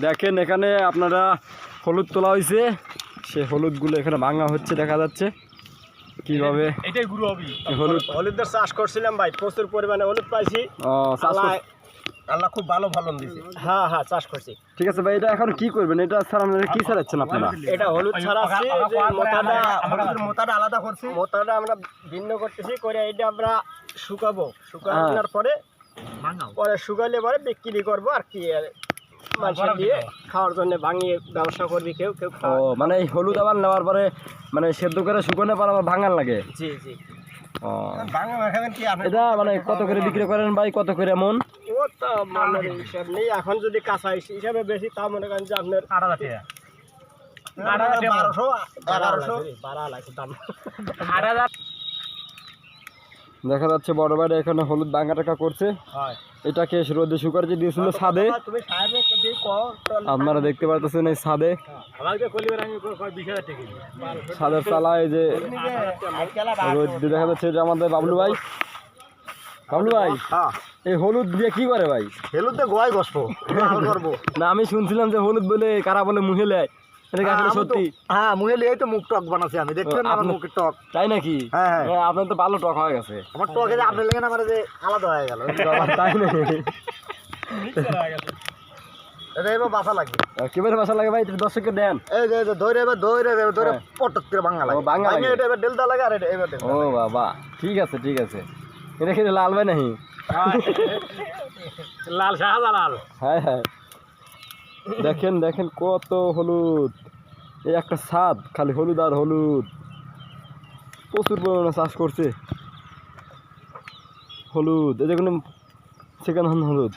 দেখেন এখানে আপনারা হলুদ তোলা হয়েছে সে হলুদগুলো এখানে ভাঙা হচ্ছে দেখা যাচ্ছে। কীভাবে? এটাই গুরু হবি। হলুদ। হলুদের চাষ করছিলাম ভাই প্রচুর পরিমাণে হলুদ পাইছি। ও, চাষ আল্লাহ খুব ভালো ফলন দিছে। হ্যাঁ হ্যাঁ চাষ করছি। ঠিক আছে ভাই এটা এখন কি করবেন? এটা স্যার আপনারা কি ছাড়াচ্ছেন আপনারা? এটা হলুদ ছাড়াচ্ছি যে আগা- মোটাটা আমরা- আলাদা করছি। মোটাটা আমরা ভিন্ন করতেছি করে এটা আমরা শুকাবো। হ্যাঁ। শুকানোর পরে পরে শুকালে পরে বিক্রি করব আর কি মানুষের দিয়ে খাওয়ার জন্য ভাঙিয়ে ব্যবসা করবি কেউ কেউ ও মানে এই হলুদ আবার নেওয়ার পরে মানে সেদ্ধ করে শুকনো পর আবার ভাঙার লাগে? জি জি। ও। ভাঙা খাবেন কি আপনি এটা মানে কত করে বিক্রি করেন ভাই? কত করে মন ও তো মনের হিসাব নেই। এখন যদি কাঁচা হিসাবে বেশি তা মনে করেন যে আপনার টাকা। বারোশো এগারোশো বারো দাম দেখা যাচ্ছে বড় ভাইরা এখানে হলুদ ভাঙা টাকা করছে। হয়। এটাকে রোদে শুকার যে দিয়েছিল ছাদে? কও তো আপনারা দেখতে পারতেছেন এই ছাদে। টাকা ছাদের চালায় যে রোদ দেখা যাচ্ছে যে আমাদের বাবলু ভাই। বাবলু ভাই হ্যাঁ। এই হলুদ দিয়ে কি করে ভাই? গসবো না আমি শুনছিলাম যে হলুদ বলে কারা বলে মুহে লেয়। হ্যাঁ মুহে লিয়েই তো মুখ টক বানাচ্ছি আমি। দেখছেন আমার মুখের টক? তাই নাকি? হ্যাঁ, হ্যাঁ। হ্যাঁ, আপনার তো ভালো টক হয়ে গেছে। আমার টকে যে আপনি লেগে আমার যে আলাদা হয়ে গেল। তাই নাকি? এটা এবার বাসা লাগবে। কীভাবে বাসা লাগে ভাই? একটু দর্শককে দেন। এই যে ধরে এবার ধরে এবার ধরে। পটক করে ভাঙা লাগে। লাগে। এটা এবার ডেলদা লাগে আর এটা এবার ও বাবা। ঠিক আছে ঠিক আছে। এটা লাল ভাই নাহি লাল শাহজালাল হ্যাঁ হ্যাঁ। দেখেন দেখেন কত হলুদ। এই একটা ছাদ খালি হলুদ আর হলুদ। প্রচুর পরিমাণে চাষ করছে। হলুদ, এই দেখুন হ্যান্ড হলুদ।